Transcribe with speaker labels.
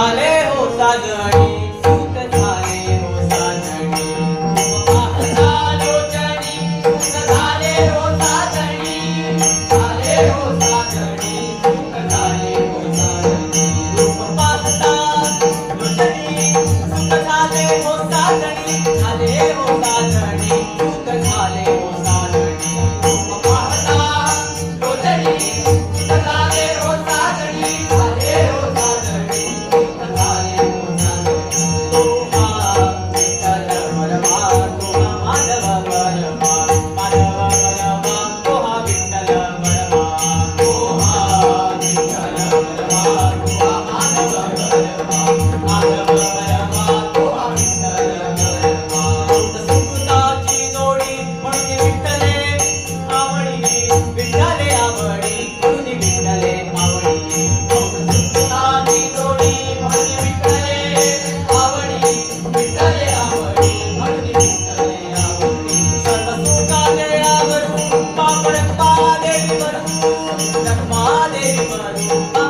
Speaker 1: झाले हो साजणी सुख झाले हो साजणी. लोचणी सुख झाले हो साजणी. झाले हो साजणी सुख झाले हो साजणी. लोचणी सुख झाले हो साजणी. Hey, buddy.